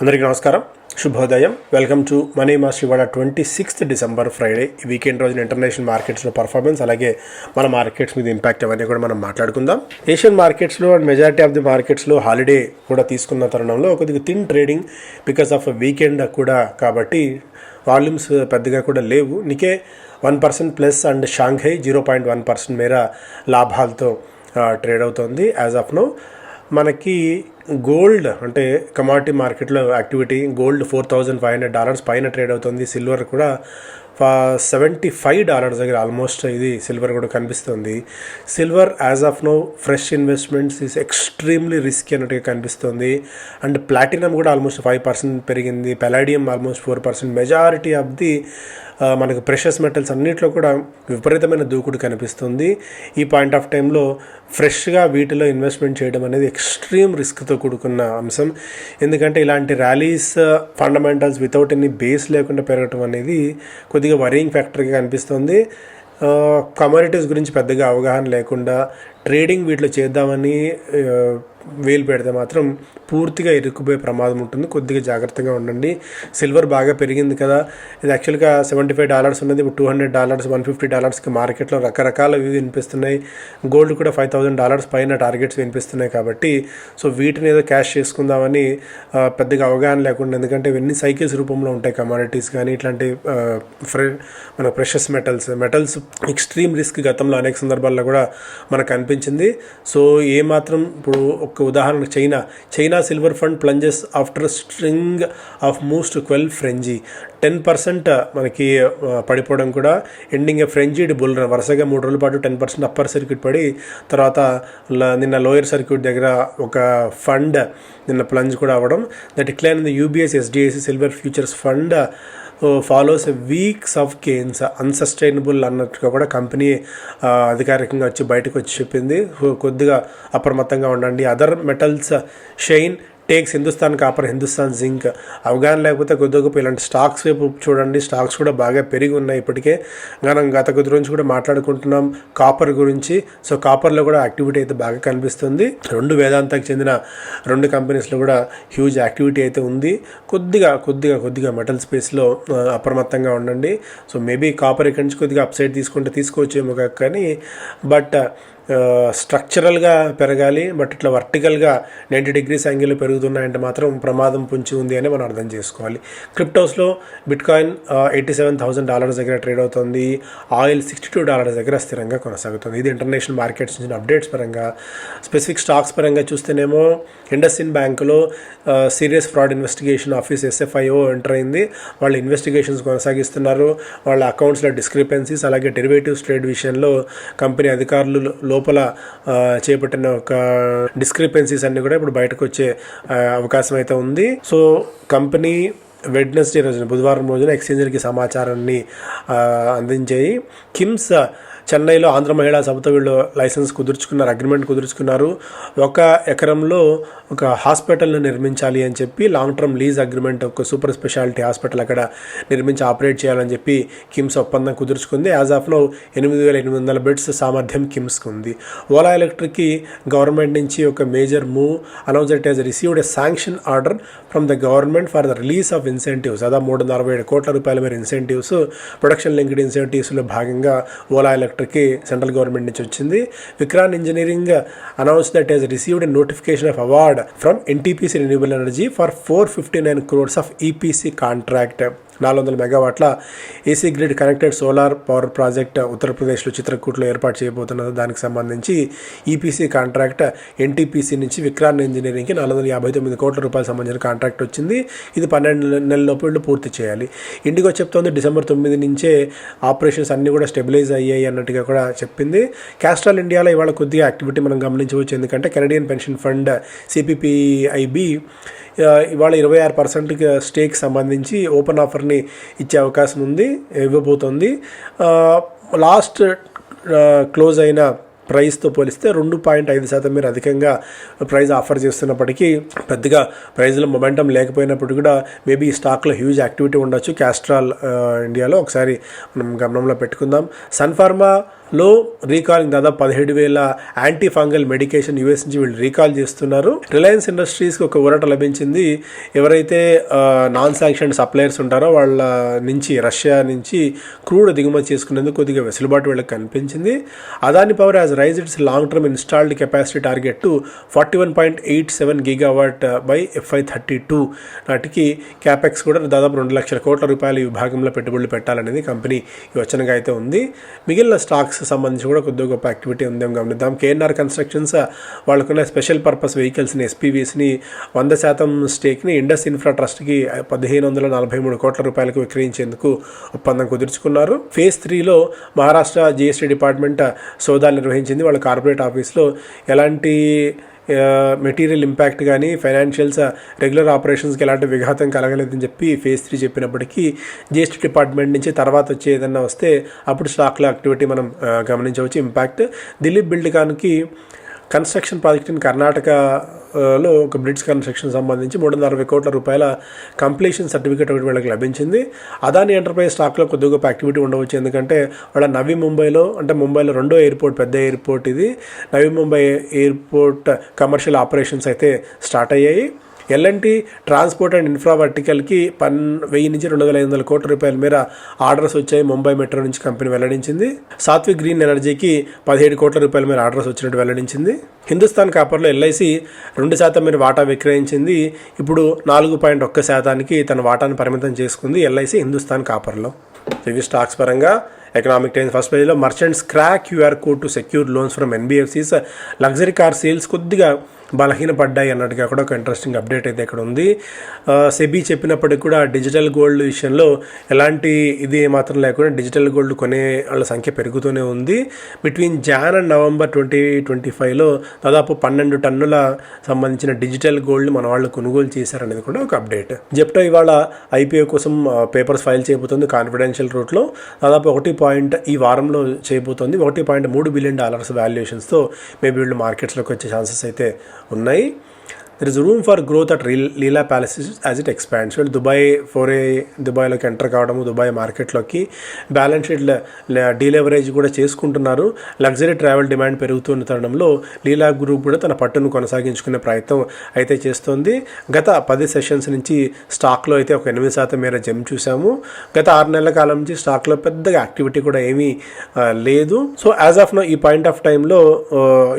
అందరికీ నమస్కారం. శుభోదయం. వెల్కమ్ టు మనీ మాస్ ఇవాళ ట్వంటీ సిక్స్త్ డిసెంబర్ ఫ్రైడే ఈ వీకెండ్ రోజున ఇంటర్నేషనల్ మార్కెట్స్లో పర్ఫార్మెన్స్ అలాగే మన మార్కెట్స్ మీద ఇంపాక్ట్ అవన్నీ కూడా మనం మాట్లాడుకుందాం. ఏషియన్ మార్కెట్స్లో అండ్ మెజారిటీ ఆఫ్ ది మార్కెట్స్లో హాలిడే కూడా తీసుకున్న తరుణంలో కొద్దిగా thin trading because of weekend కూడా కాబట్టి వాల్యూమ్స్ పెద్దగా కూడా లేవు. Nikkei one percent plus and Shanghai zero point one percent మేర లాభాలతో ట్రేడ్ అవుతోంది. యాజ్ ఆఫ్ నో మనకి గోల్డ్ అంటే కమాడిటీ మార్కెట్లో activity gold four thousand five hundred dollars పైన ట్రేడ్ అవుతుంది. సిల్వర్ కూడా సెవెంటీ ఫైవ్ డాలర్స్ దగ్గర ఆల్మోస్ట్ ఇది సిల్వర్ కూడా కనిపిస్తుంది. Silver as of now fresh investments is extremely risk అన్నట్టుగా కనిపిస్తుంది. అండ్ ప్లాటినం కూడా ఆల్మోస్ట్ ఫైవ్ పర్సెంట్ పెరిగింది. Palladium almost four percent majority of the మనకు ప్రెషస్ మెటల్స్ అన్నింటిలో కూడా విపరీతమైన దూకుడు కనిపిస్తుంది. ఈ పాయింట్ ఆఫ్ టైంలో ఫ్రెష్గా వీటిలో ఇన్వెస్ట్మెంట్ చేయడం అనేది ఎక్స్ట్రీమ్ రిస్క్తో కూడుకున్న అంశం. ఎందుకంటే ఇలాంటి rallies fundamentals without any base లేకుండా పెరగటం అనేది కొద్దిగా వరింగ్ ఫ్యాక్టర్గా కనిపిస్తుంది. కమోడిటీస్ గురించి పెద్దగా అవగాహన లేకుండా ట్రేడింగ్ వీటిలో చేద్దామని వేలు పెడితే మాత్రం పూర్తిగా ఇరుక్కుపోయే ప్రమాదం ఉంటుంది. కొద్దిగా జాగ్రత్తగా ఉండండి. సిల్వర్ బాగా పెరిగింది కదా. ఇది యాక్చువల్గా సెవెంటీ ఫైవ్ డాలర్స్ ఉన్నది. ఇప్పుడు two hundred dollars one fifty డాలర్స్కి మార్కెట్లో రకరకాల ఇవి వినిపిస్తున్నాయి. గోల్డ్ కూడా ఫైవ్ థౌసండ్ డాలర్స్ పైన టార్గెట్స్ వినిపిస్తున్నాయి కాబట్టి సో వీటిని ఏదో క్యాష్ చేసుకుందామని పెద్దగా అవగాహన లేకుండా ఎందుకంటే ఇవన్నీ సైకిల్స్ రూపంలో ఉంటాయి. కమాడిటీస్ కానీ ఇట్లాంటి ఫ్రె మన precious metals. Metals extreme risk గతంలో అనేక సందర్భాల్లో కూడా మనకు అనిపించింది సో ఏ మాత్రం ఇప్పుడు ఒక ఉదాహరణ China. China silver fund plunges after string of most quell frenzy. Ten percent మనకి పడిపోవడం కూడా. Ending frenzied bull run. వరుసగా మూడు రోజుల పాటు టెన్ పర్సెంట్ అప్పర్ సర్క్యూట్ పడి తర్వాత నిన్న లోయర్ సర్క్యూట్ దగ్గర ఒక ఫండ్ నిన్న ప్లంజ్ కూడా అవ్వడం. The decline in the UBS SDSC silver futures fund follows weeks of gains unsustainable అన్నట్టుగా కూడా కంపెనీ uh, అధికారికంగా వచ్చి బయటకు వచ్చి చెప్పింది. కొద్దిగా అప్రమత్తంగా ఉండండి. Other metals shine takes Hindustan copper Hindustan zinc. అవగాహన లేకపోతే కొద్ది గొప్ప ఇలాంటి స్టాక్స్ వైపు చూడండి. స్టాక్స్ కూడా బాగా పెరిగి ఉన్నాయి ఇప్పటికే. మనం గత కొద్ది రోజు కూడా మాట్లాడుకుంటున్నాం కాపర్ గురించి. సో కాపర్లో కూడా యాక్టివిటీ అయితే బాగా కనిపిస్తుంది. రెండు వేదాంతకు చెందిన రెండు కంపెనీస్లో కూడా హ్యూజ్ యాక్టివిటీ అయితే ఉంది. కొద్దిగా కొద్దిగా కొద్దిగా మెటల్ స్పేస్లో అప్రమత్తంగా ఉండండి. సో మేబీ కాపర్ ఇక్కడి నుంచి కొద్దిగా అప్సైడ్ తీసుకుంటే తీసుకోవచ్చేమో కానీ బట్ స్ట్రక్చరల్గా పెరగాలి బట్ ఇట్లా వర్టికల్గా నైంటీ డిగ్రీస్ యాంగిల్ పెరుగుతున్నాయంటే మాత్రం ప్రమాదం పుంచి ఉంది అని మనం అర్థం చేసుకోవాలి. క్రిప్టోస్లో bitcoin eighty seven thousand dollars దగ్గర ట్రేడ్ అవుతుంది. ఆయిల్ సిక్స్టీ టూ డాలర్స్ దగ్గర స్థిరంగా కొనసాగుతుంది. ఇది ఇంటర్నేషనల్ మార్కెట్స్ నుంచి అప్డేట్స్ పరంగా. స్పెసిఫిక్ స్టాక్స్ పరంగా చూస్తేనేమో ఇండస్ ఇన్ బ్యాంకులో serious fraud investigation office SFIO enter అయింది. వాళ్ళు ఇన్వెస్టిగేషన్స్ కొనసాగిస్తున్నారు. వాళ్ళ అకౌంట్స్లో డిస్క్రిపెన్సీస్ అలాగే డెరివేటివ్స్ ట్రేడ్ విషయంలో కంపెనీ అధికారులు లోపల చేపట్టిన ఒక డిస్క్రిపెన్సీస్ అన్ని కూడా ఇప్పుడు బయటకు వచ్చే అవకాశం అయితే ఉంది. సో కంపెనీ వెడ్నెస్డే రోజున బుధవారం రోజున ఎక్స్చేంజర్కి సమాచారాన్ని అందించాయి. కిమ్స్ చెన్నైలో ఆంధ్ర మహిళా సభతో వీళ్ళు లైసెన్స్ కుదుర్చుకున్నారు అగ్రిమెంట్ కుదుర్చుకున్నారు. ఒక ఎకరంలో ఒక హాస్పిటల్ను నిర్మించాలి అని చెప్పి లాంగ్ టర్మ్ లీజ్ అగ్రిమెంట్ ఒక సూపర్ స్పెషాలిటీ హాస్పిటల్ అక్కడ నిర్మించి ఆపరేట్ చేయాలని చెప్పి కిమ్స్ ఒప్పందం కుదుర్చుకుంది. యాజ్ ఆఫ్ నో ఎనిమిది వేల ఎనిమిది వందల బెడ్స్ సామర్థ్యం కిమ్స్కి ఉంది. ఓలా ఎలక్ట్రిక్కి గవర్నమెంట్ నుంచి ఒక major move announce it has received a sanction order from the government for the release of incentives అదా మూడు వందల అరవై ఏడు కోట్ల రూపాయల మేర ఇన్సెంటివ్స్ ప్రొడక్షన్ లింక్డ్ ఇన్సెంటివ్స్లో భాగంగా ఓలా ఎలక్ట్రిక్ ఎలక్ట్రిక్కి సెంట్రల్ గవర్నమెంట్ నుంచి వచ్చింది. Vikran engineering announce that has received a notification of award from NTPC renewable energy for four fifty nine crores of EPC contract నాలుగు వందల మెగావాట్ల AC grid connected solar power project ఉత్తరప్రదేశ్లో చిత్రకూట్లో ఏర్పాటు చేయబోతున్న దానికి సంబంధించి ఈపీసీ కాంట్రాక్ట్ ఎన్టీపీసీ నుంచి విక్రాంత్ ఇంజనీరింగ్కి నాలుగు వందల యాభై తొమ్మిది కోట్ల రూపాయల సంబంధించిన కాంట్రాక్ట్ వచ్చింది. ఇది పన్నెండు నెలలోపు పూర్తి చేయాలి. ఇండిగో చెప్తోంది డిసెంబర్ తొమ్మిది నుంచే ఆపరేషన్స్ అన్నీ కూడా స్టెబిలైజ్ అయ్యాయి అన్నట్టుగా కూడా చెప్పింది. క్యాస్ట్రాల్ ఇండియాలో ఇవాళ కొద్దిగా యాక్టివిటీ మనం గమనించవచ్చు. ఎందుకంటే కెనడియన్ పెన్షన్ ఫండ్ సిపిపిఐబి ఇవాళ ఇరవై ఆరు పర్సెంట్ స్టేక్ సంబంధించి ఓపెన్ ఆఫర్ని ఇచ్చే అవకాశం ఉంది ఇవ్వబోతోంది. లాస్ట్ క్లోజ్ అయిన ప్రైస్తో పోలిస్తే రెండు పాయింట్ ఐదు శాతం మీరు అధికంగా ప్రైస్ ఆఫర్ చేస్తున్నప్పటికీ పెద్దగా ప్రైజ్లో మొమెంటం లేకపోయినప్పుడు కూడా మేబీ ఈ స్టాక్లో హ్యూజ్ యాక్టివిటీ ఉండొచ్చు. క్యాస్ట్రాల్ ఇండియాలో ఒకసారి మనం గమనంలో పెట్టుకుందాం. సన్ఫార్మా లో రీకాలింగ్ దాదాపు పదిహేడు వేల యాంటీ ఫంగల్ మెడికేషన్ యూఎస్ నుంచి వీళ్ళు రీకాల్ చేస్తున్నారు. రిలయన్స్ ఇండస్ట్రీస్కి ఒక ఊరట లభించింది. ఎవరైతే నాన్ శాంక్షన్ సప్లయర్స్ ఉంటారో వాళ్ళ నుంచి రష్యా నుంచి క్రూడ్ దిగుమతి చేసుకునేందుకు కొద్దిగా వెసులుబాటు వీళ్ళకి కనిపించింది. Adani power has raise its long term installed capacity target to forty one point eight seven gigawatt by FY thirty two నాటికి. క్యాపెక్స్ కూడా దాదాపు రెండు లక్షల కోట్ల రూపాయలు ఈ విభాగంలో పెట్టుబడులు పెట్టాలనేది కంపెనీ యోచనగా అయితే ఉంది. మిగిలిన స్టాక్స్ సంబంధించి కూడా కొద్దిగా గొప్ప యాక్టివిటీ ఉందేమో గమనిద్దాం. కేఎన్ఆర్ కన్స్ట్రక్షన్స్ uh, వాళ్ళకున్న స్పెషల్ పర్పస్ వెహికల్స్ని ఎస్పీవీస్ని వంద శాతం స్టేక్ని ఇండస్ ఇన్ఫ్రా ట్రస్ట్కి పదిహేను వందల నలభై మూడు కోట్ల రూపాయలకు విక్రయించేందుకు ఒప్పందం కుదుర్చుకున్నారు. ఫేజ్ త్రీలో మహారాష్ట్ర జిఎస్టీ డిపార్ట్మెంట్ సోదాలు నిర్వహించింది. వాళ్ళ కార్పొరేట్ ఆఫీస్లో ఎలాంటి మెటీరియల్ ఇంపాక్ట్ కానీ ఫైనాన్షియల్స్ రెగ్యులర్ ఆపరేషన్స్కి ఎలాంటి విఘాతం కలగలేదని చెప్పి ఫేజ్ త్రీ చెప్పినప్పటికీ జిఎస్టీ డిపార్ట్మెంట్ నుంచి తర్వాత వచ్చే ఏదన్నా వస్తే అప్పుడు స్టాక్ల యాక్టివిటీ మనం గమనించవచ్చు. ఇంపాక్ట్ దిలీప్ బిల్డ్కాన్కి కన్స్ట్రక్షన్ ప్రాజెక్ట్ ఇన్ కర్ణాటకలో ఒక బ్రిడ్జ్ కన్స్ట్రక్షన్ సంబంధించి మూడు వందల అరవై కోట్ల రూపాయల కంప్లీషన్ సర్టిఫికేట్ ఒకటి వీళ్ళకి లభించింది. అదాని ఎంటర్ప్రైజ్ స్టాక్లో కొద్దిగా గొప్ప యాక్టివిటీ ఉండవచ్చు. ఎందుకంటే వాళ్ళ నవీ ముంబైలో అంటే ముంబైలో రెండో ఎయిర్పోర్ట్ పెద్ద ఎయిర్పోర్ట్ ఇది. Navi Mumbai airport commercial operations అయితే స్టార్ట్ అయ్యాయి. L and T transport and infra వర్టికల్కి పన్ వెయ్యి నుంచి రెండు వేల ఐదు వందల కోట్ల రూపాయల మేర ఆర్డర్స్ వచ్చాయి ముంబై మెట్రో నుంచి కంపెనీ వెల్లడించింది. సాత్విక్ గ్రీన్ ఎనర్జీకి పదిహేడు కోట్ల రూపాయల మేర ఆర్డర్స్ వచ్చినట్టు వెల్లడించింది. హిందుస్థాన్ కాపర్లో ఎల్ఐసి రెండు శాతం మేర వాటా విక్రయించింది. ఇప్పుడు నాలుగు పాయింట్ ఒక్క శాతానికి తన వాటాను పరిమితం చేసుకుంది ఎల్ఐసి హిందుస్థాన్ కాపర్లో. ఇవి స్టాక్స్ పరంగా ఎకనామిక్ టైమ్స్ ఫస్ట్ పేజ్లో merchants crack QR code to secure loans from NBFCs. Luxury car sales కొద్దిగా బలహీనపడ్డాయి అన్నట్టుగా కూడా ఒక ఇంట్రెస్టింగ్ అప్డేట్ అయితే ఇక్కడ ఉంది. సెబీ చెప్పినప్పటికి కూడా డిజిటల్ గోల్డ్ విషయంలో ఎలాంటి ఇది మాత్రం లేకుండా డిజిటల్ గోల్డ్ కొనే వాళ్ళ సంఖ్య పెరుగుతూనే ఉంది. Between Jan and November twenty twenty ఫైవ్లో దాదాపు పన్నెండు టన్నుల సంబంధించిన డిజిటల్ గోల్డ్ మన వాళ్ళు కొనుగోలు చేశారనేది కూడా ఒక అప్డేట్ జెప్టో ఇవాళ ఐపీఓ కోసం పేపర్స్ ఫైల్ చేయబోతుంది కాన్ఫిడెన్షియల్ రూట్లో దాదాపు ఒకటి పాయింట్ ఈ వారంలో చేయబోతోంది. ఒకటి పాయింట్ మూడు బిలియన్ డాలర్స్ వాల్యుయేషన్స్తో మేబీ వీళ్ళు మార్కెట్స్లోకి వచ్చే ఛాన్సెస్ అయితే ఉన్నాయి. There is room for growth at real Leela palace as it expands వీళ్ళు దుబాయ్ ఫోరే దుబాయ్లోకి ఎంటర్ కావడము దుబాయ్ మార్కెట్లోకి బ్యాలెన్స్ షీట్ డీలెవరేజ్ కూడా చేసుకుంటున్నారు. లగ్జరీ ట్రావెల్ డిమాండ్ పెరుగుతున్న తరుణంలో లీలా గ్రూప్ కూడా తన పట్టును కొనసాగించుకునే ప్రయత్నం అయితే చేస్తోంది. గత పది సెషన్స్ నుంచి స్టాక్లో అయితే ఒక ఎనిమిది శాతం మేర జమ్ చూసాము. గత ఆరు నెలల కాలం నుంచి స్టాక్లో పెద్దగా యాక్టివిటీ కూడా ఏమీ లేదు. సో యాజ్ ఆఫ్ నో ఈ పాయింట్ ఆఫ్ టైంలో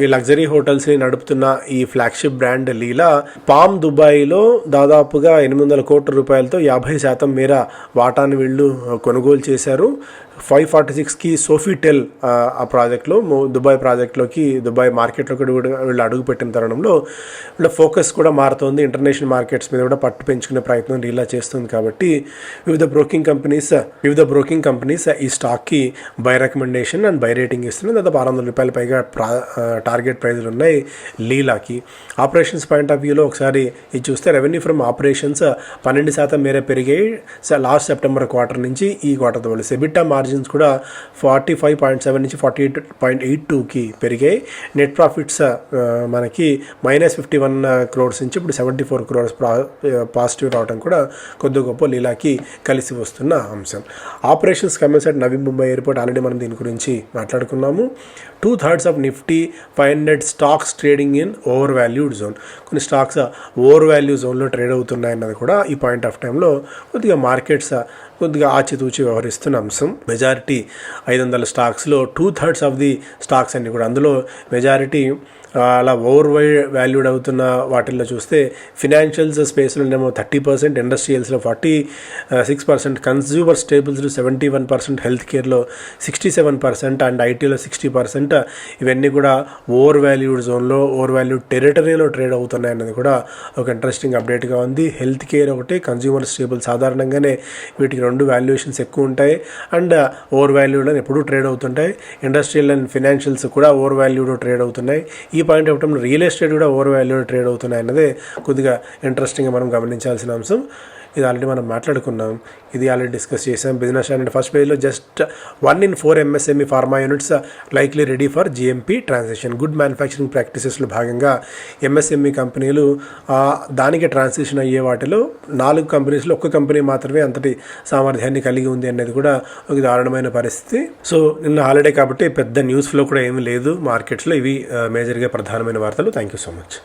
ఈ లగ్జరీ హోటల్స్ని నడుపుతున్న ఈ ఫ్లాగ్షిప్ బ్రాండ్ లీలా పామ్ దుబాయ్లో దాదాపుగా ఎనిమిది వందల కోట్ల రూపాయలతో యాభై శాతం మేర వాటాను వీళ్ళు కొనుగోలు చేశారు. ఫైవ్ ఫార్టీ సిక్స్కి సోఫీటెల్ ఆ, ఆ ప్రాజెక్ట్లో దుబాయ్ ప్రాజెక్ట్లోకి దుబాయ్ మార్కెట్లోకి కూడా వీళ్ళు అడుగు పెట్టిన తరుణంలో వీళ్ళ ఫోకస్ కూడా మారుతోంది. ఇంటర్నేషనల్ మార్కెట్స్ మీద కూడా పట్టు పెంచుకునే ప్రయత్నం రీలా చేస్తుంది కాబట్టి వివిధ బ్రోకింగ్ కంపెనీస్ వివిధ బ్రోకింగ్ కంపెనీస్ ఈ స్టాక్కి buy recommendation and buy rating ఇస్తున్నాయి. దాదాపు ఆరు వందల రూపాయల పైగా ప్రా టార్గెట్ ప్రైజ్లు ఉన్నాయి లీలాకి. ఆపరేషన్స్ పాయింట్ ఆఫ్ వ్యూలో ఒకసారి ఇది చూస్తే రెవెన్యూ ఫ్రమ్ ఆపరేషన్స్ పన్నెండు శాతం మేర పెరిగాయి. లాస్ట్ సెప్టెంబర్ క్వార్టర్ నుంచి ఈ క్వార్టర్ వాళ్ళు సెబిటా మార్జిన్స్ కూడా ఫార్టీ ఫైవ్ పాయింట్ సెవెన్ నుంచి ఫార్టీ ఎయిట్ పాయింట్ ఎయిట్ టూకి పెరిగాయి. నెట్ ప్రాఫిట్స్ uh, మనకి మైనస్ ఫిఫ్టీ వన్ క్రోర్స్ నుంచి ఇప్పుడు సెవెంటీ ఫోర్ క్రోర్స్ పాజిటివ్ రావడం కూడా కొద్ది గొప్ప లీలాకి కలిసి వస్తున్న అంశం. Operations commission Navi Mumbai airport already మనం దీని గురించి మాట్లాడుకున్నాము. Two thirds of Nifty five hundred stocks trading in over valued zone కొన్ని స్టాక్స్ ఓవర్ వాల్యూ జోన్లో ట్రేడ్ అవుతున్నాయన్నది కూడా ఈ పాయింట్ ఆఫ్ టైంలో కొద్దిగా మార్కెట్స్ uh, కొద్దిగా ఆచితూచి వ్యవహరిస్తున్న అంశం. మెజారిటీ ఐదు వందల స్టాక్స్లో two thirds of the stocks అన్ని కూడా. అందులో మెజారిటీ అలా ఓవర్ వాల్యూడ్ అవుతున్న వాటిల్లో చూస్తే ఫినాన్షియల్స్ స్పేస్లోనేమో థర్టీ పర్సెంట్ ఇండస్ట్రియల్స్లో ఫార్టీ సిక్స్ పర్సెంట్ కన్స్యూమర్ స్టేబుల్స్లో సెవెంటీ వన్ పర్సెంట్ హెల్త్ కేర్లో సిక్స్టీ సెవెన్ పర్సెంట్ అండ్ ఐటీలో సిక్స్టీ పర్సెంట్. ఇవన్నీ కూడా ఓవర్ వాల్యూడ్ జోన్లో ఓవర్ వాల్యూడ్ టెరిటరీలో ట్రేడ్ అవుతున్నాయి అన్నది కూడా ఒక ఇంట్రెస్టింగ్ అప్డేట్గా ఉంది. హెల్త్ కేర్ ఒకటి కన్స్యూమర్ స్టేబుల్ సాధారణంగానే వీటికి రెండు వాల్యుయేషన్స్ ఎక్కువ ఉంటాయి. అండ్ ఓవర్ వాల్యూడ్ అని ఎప్పుడూ ట్రేడ్ అవుతుంటాయి. ఇండస్ట్రియల్ అండ్ ఫినాన్షియల్స్ కూడా ఓవర్ వాల్యూడ్ ట్రేడ్ అవుతున్నాయి. ఈ ఈ పాయింట్ ఆఫ్ రియల్ ఎస్టేట్ కూడా ఓవర్ వాల్యూడ్ ట్రేడ్ అవుతున్నాయి అన్నదే కొద్దిగా ఇంట్రెస్టింగ్గా మనం గమనించాల్సిన అంశం. ఇది ఆల్రెడీ మనం మాట్లాడుకున్నాం. ఇది ఆల్రెడీ డిస్కస్ చేసాం. బిజినెస్ అండ్ ఫస్ట్ పేజ్లో just one in four MSME pharma units likely ready for GMP transaction good manufacturing ప్రాక్టీసెస్లో భాగంగా ఎంఎస్ఎంఈ కంపెనీలు దానికి ట్రాన్సిషన్ అయ్యే వాటిలో నాలుగు కంపెనీస్లో ఒక్క కంపెనీ మాత్రమే అంతటి సామర్థ్యాన్ని కలిగి ఉంది అనేది కూడా ఒక దారుణమైన పరిస్థితి. సో నిన్న హాలిడే కాబట్టి పెద్ద న్యూస్ ఫ్లో కూడా ఏమీ లేదు. మార్కెట్స్లో ఇవి మేజర్గా ప్రధానమైన వార్తలు. Thank you so much